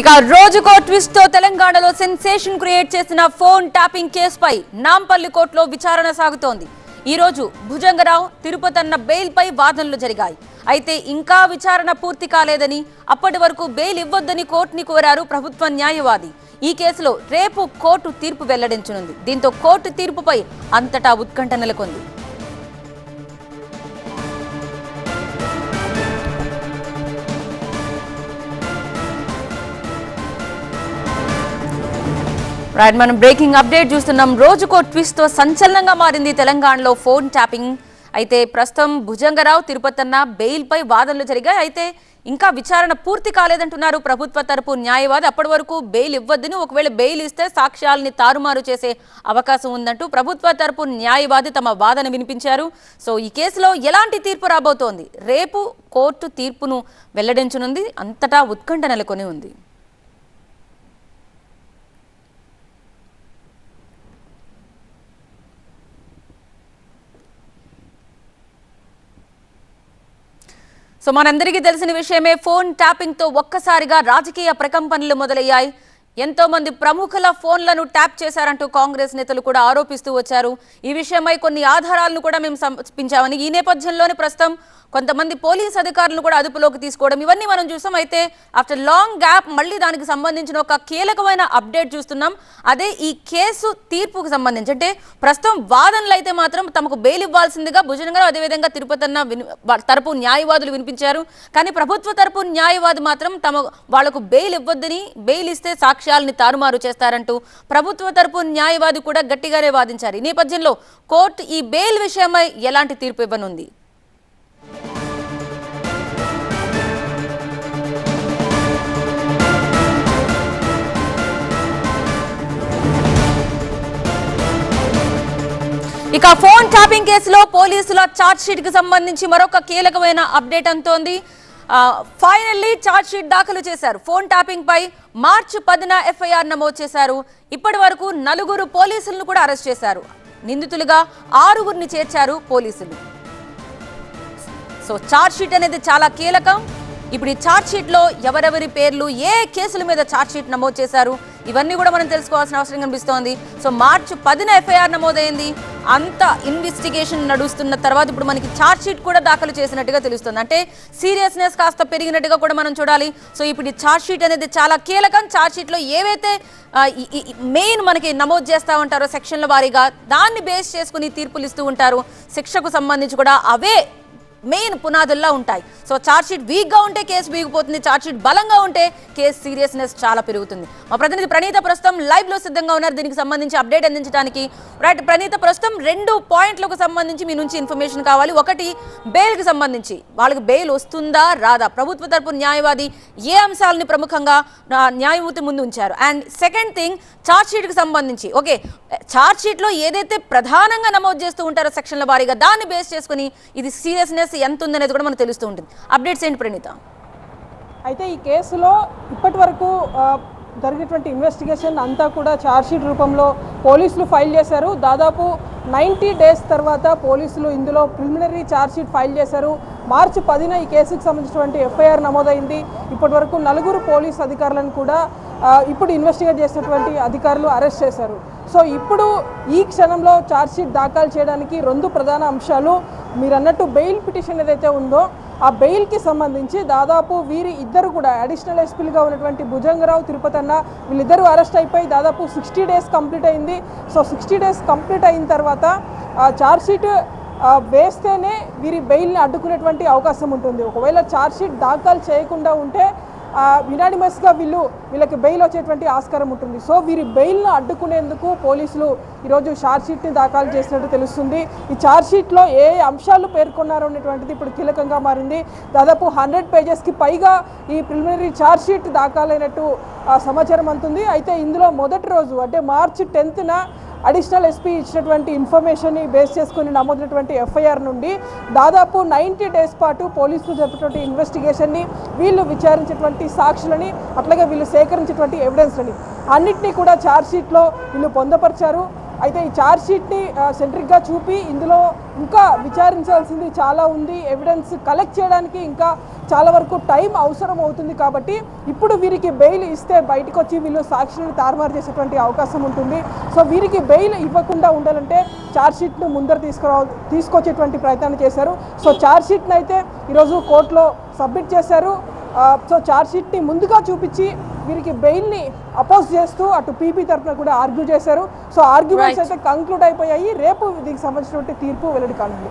ఇక రోజుకో ట్విస్ట్తో తెలంగాణలో సెన్సేషన్ క్రియేట్ చేసిన ఫోన్ ట్యాపింగ్ కేసుపై నాంపల్లి కోర్టులో విచారణ సాగుతోంది. ఈ రోజు భుజంగరావు తిరుపతన్న అన్న బెయిల్పై వాదనలు జరిగాయి. అయితే ఇంకా విచారణ పూర్తి కాలేదని అప్పటి వరకు బెయిల్ ఇవ్వొద్దని కోర్టుని కోరారు ప్రభుత్వ న్యాయవాది. ఈ కేసులో రేపు కోర్టు తీర్పు వెల్లడించనుంది. దీంతో కోర్టు తీర్పుపై అంతటా ఉత్కంఠ నెలకొంది. రైట్ మనం బ్రేకింగ్ అప్డేట్ చూస్తున్నాం. రోజుకో ట్విస్ట్తో సంచలనంగా మారింది తెలంగాణలో ఫోన్ ట్యాపింగ్ అయితే ప్రస్తుతం భుజంగరావు తిరుపతన్న బెయిల్ బెయిల్పై వాదనలు జరిగాయి. అయితే ఇంకా విచారణ పూర్తి కాలేదంటున్నారు. ప్రభుత్వ తరపు న్యాయవాది అప్పటి వరకు బెయిల్ ఇవ్వద్దని ఒకవేళ బెయిల్ ఇస్తే సాక్ష్యాలని తారుమారు చేసే అవకాశం ఉందంటూ ప్రభుత్వ తరపు న్యాయవాది తమ వాదన వినిపించారు. సో ఈ కేసులో ఎలాంటి తీర్పు రాబోతోంది? రేపు కోర్టు తీర్పును వెల్లడించనుంది. అంతటా ఉత్కంఠ నెలకొని ఉంది. సో మనందరికీ తెలిసిన విషయమే ఫోన్ ట్యాపింగ్తో ఒక్కసారిగా రాజకీయ ప్రకంపనలు మొదలయ్యాయి. ఎంతో మంది ప్రముఖుల ఫోన్లను ట్యాప్ చేశారంటూ కాంగ్రెస్ నేతలు కూడా ఆరోపిస్తూ వచ్చారు. ఈ విషయమై కొన్ని ఆధారాలను కూడా మేము సమర్పించామని ఈ నేపథ్యంలోనే ప్రస్తుతం కొంతమంది పోలీస్ అధికారులను కూడా అదుపులోకి తీసుకోవడం ఇవన్నీ మనం చూసాం. అయితే ఆఫ్టర్ లాంగ్ గ్యాప్ మళ్ళీ దానికి సంబంధించిన ఒక కీలకమైన అప్డేట్ చూస్తున్నాం. అదే ఈ కేసు తీర్పుకు సంబంధించి అంటే ప్రస్తుతం వాదనలు అయితే మాత్రం తమకు బెయిల్ ఇవ్వాల్సిందిగా భుజనగరం అదేవిధంగా తిరుపతన్న విని తరపు న్యాయవాదులు వినిపించారు. కానీ ప్రభుత్వ తరపు న్యాయవాది మాత్రం తమ వాళ్ళకు బెయిల్ ఇవ్వద్దని బెయిల్ ఇస్తే సాక్ష్యాలని తారుమారు చేస్తారంటూ ప్రభుత్వ తరపు న్యాయవాది కూడా గట్టిగానే వాదించారు. ఈ నేపథ్యంలో కోర్టు ఈ బెయిల్ విషయమై ఎలాంటి తీర్పు ఇవ్వనుంది? ఇక ఫోన్ ట్యాపింగ్ కేసులో పోలీసుల ఛార్జ్ షీట్కి సంబంధించి మరొక కీలకమైన అప్డేట్ అంతోంది ఫైనల్లీ ఛార్జ్ షీట్ దాఖలు చేశారు. ఫోన్ ట్యాపింగ్ పై మార్చి పదిన ఎఫ్ఐఆర్ నమోదు చేశారు. ఇప్పటి వరకు నలుగురు పోలీసులను కూడా అరెస్ట్ చేశారు. నిందితులుగా ఆరుగురిని చేర్చారు పోలీసులు. సో ఛార్జ్ షీట్ అనేది చాలా కీలకం. ఇప్పుడు ఈ ఛార్జ్ షీట్లో ఎవరెవరి పేర్లు ఏ కేసుల మీద ఛార్జ్ షీట్ నమోదు చేశారు ఇవన్నీ కూడా మనం తెలుసుకోవాల్సిన అవసరం కనిపిస్తోంది. సో మార్చి పదిన ఎఫ్ఐఆర్ నమోదైంది. అంత ఇన్వెస్టిగేషన్ నడుస్తున్న తర్వాత ఇప్పుడు మనకి ఛార్జ్ షీట్ కూడా దాఖలు చేసినట్టుగా తెలుస్తుంది. అంటే సీరియస్నెస్ కాస్త పెరిగినట్టుగా కూడా మనం చూడాలి. సో ఇప్పుడు ఈ ఛార్జ్ షీట్ అనేది చాలా కీలకం. ఛార్జ్ ఏవైతే మెయిన్ మనకి నమోదు చేస్తూ ఉంటారో సెక్షన్ల వారీగా దాన్ని బేస్ చేసుకుని తీర్పులు ఇస్తూ ఉంటారు. శిక్షకు సంబంధించి కూడా అవే మెయిన్ పునాదుల్లా ఉంటాయి. సో ఛార్జ్ షీట్ వీక్గా ఉంటే కేసు వీగిపోతుంది ఛార్జ్షీట్ బలంగా ఉంటే కేసు సీరియస్నెస్ చాలా పెరుగుతుంది. మా ప్రతినిధి ప్రణీత ప్రస్తుతం లైవ్లో సిద్ధంగా ఉన్నారు. దీనికి సంబంధించి అప్డేట్ అందించడానికి రైట్ ప్రణీత ప్రస్తుతం రెండు పాయింట్లకు సంబంధించి మీ నుంచి ఇన్ఫర్మేషన్ కావాలి. ఒకటి బెయిల్కి సంబంధించి. వాళ్ళకి బెయిల్ వస్తుందా రాదా? ప్రభుత్వ తరపు న్యాయవాది ఏ అంశాలని ప్రముఖంగా న్యాయమూర్తి ముందు ఉంచారు? అండ్ సెకండ్ థింగ్ చార్జ్షీట్కి సంబంధించి. ఓకే ఛార్జ్ ఏదైతే ప్రధానంగా నమోదు చేస్తూ ఉంటారో సెక్షన్ల వారీగా దాన్ని బేస్ చేసుకుని ఇది సీరియస్నెస్ ఎంత ఉందనేది కూడా మనకు తెలుస్తూ ఉంటుంది. అప్డేట్స్ ఏంటి ప్రణీత? అయితే ఈ కేసులో ఇప్పటి వరకు జరిగినటువంటి ఇన్వెస్టిగేషన్ అంతా కూడా ఛార్జ్షీట్ రూపంలో పోలీసులు ఫైల్ చేశారు. దాదాపు నైంటీ డేస్ తర్వాత పోలీసులు ఇందులో ప్రిలిమినరీ ఛార్జ్షీట్ ఫైల్ చేశారు. మార్చి పదిన ఈ కేసుకు సంబంధించినటువంటి ఎఫ్ఐఆర్ నమోదైంది. ఇప్పటి వరకు నలుగురు పోలీస్ అధికారులను కూడా ఇప్పుడు ఇన్వెస్టిగేట్ చేసినటువంటి అధికారులు అరెస్ట్ చేశారు. సో ఇప్పుడు ఈ క్షణంలో ఛార్జ్షీట్ దాఖలు చేయడానికి రెండు ప్రధాన అంశాలు మీరు అన్నట్టు బెయిల్ పిటిషన్ ఏదైతే ఉందో ఆ బెయిల్కి సంబంధించి దాదాపు వీరి ఇద్దరు కూడా అడిషనల్ ఎస్పీలుగా ఉన్నటువంటి భుజంగరావు తిరుపతన్న వీళ్ళిద్దరూ అరెస్ట్ అయిపోయి దాదాపు సిక్స్టీ డేస్ కంప్లీట్ అయింది. సో సిక్స్టీ డేస్ కంప్లీట్ అయిన తర్వాత ఆ ఛార్జ్షీట్ వేస్తేనే వీరి బెయిల్ని అడ్డుకునేటువంటి అవకాశం ఉంటుంది. ఒకవేళ ఛార్జ్షీట్ దాఖలు చేయకుండా ఉంటే యునానిమస్గా వీళ్ళు వీళ్ళకి బెయిల్ వచ్చేటువంటి ఆస్కారం ఉంటుంది. సో వీరి బెయిల్ను అడ్డుకునేందుకు పోలీసులు ఈరోజు ఛార్జ్షీట్ని దాఖలు చేసినట్టు తెలుస్తుంది. ఈ ఛార్జ్షీట్లో ఏ అంశాలు పేర్కొన్నారు అనేటువంటిది ఇప్పుడు కీలకంగా మారింది. దాదాపు హండ్రెడ్ పేజెస్కి పైగా ఈ ప్రిలిమినరీ ఛార్జ్షీట్ దాఖలైనట్టు సమాచారం అందుతుంది. అయితే ఇందులో మొదటి రోజు అంటే మార్చి టెన్త్న అడిషనల్ ఎస్పీ ఇచ్చినటువంటి ఇన్ఫర్మేషన్ని బేస్ చేసుకుని నమోదినటువంటి ఎఫ్ఐఆర్ నుండి దాదాపు నైంటీ డేస్ పాటు పోలీసులు జరిపినటువంటి ఇన్వెస్టిగేషన్ని వీళ్ళు విచారించేటువంటి సాక్షులని అట్లాగే వీళ్ళు సేకరించేటువంటి ఎవిడెన్స్లని అన్నింటినీ కూడా ఛార్జ్షీట్లో వీళ్ళు పొందపరిచారు. అయితే ఈ చార్జ్షీట్ని సెంట్రిక్గా చూపి ఇందులో ఇంకా విచారించాల్సింది చాలా ఉంది. ఎవిడెన్స్ కలెక్ట్ చేయడానికి ఇంకా చాలా వరకు టైం అవసరం అవుతుంది కాబట్టి ఇప్పుడు వీరికి బెయిల్ ఇస్తే బయటకు వచ్చి వీళ్ళు సాక్షులను తారుమారు చేసేటువంటి అవకాశం ఉంటుంది. సో వీరికి బెయిల్ ఇవ్వకుండా ఉండాలంటే చార్జ్షీట్ను ముందర తీసుకురా తీసుకొచ్చేటువంటి ప్రయత్నాన్ని చేశారు. సో ఛార్జ్షీట్ని అయితే ఈరోజు కోర్టులో సబ్మిట్ చేశారు. సో ఛార్జ్ షీట్ని ముందుగా చూపించి వీరికి బెయిల్ని అపోజ్ చేస్తూ అటు పీపీ తరఫున కూడా ఆర్గ్యూ చేశారు. సో ఆర్గ్యుమెంట్స్ అయితే కంక్లూడ్ అయిపోయాయి. రేపు దీనికి సంబంధించినటువంటి తీర్పు వెల్లడి కానుంది.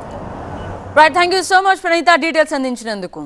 Right thank you so much Praneetha details అందించినందుకు.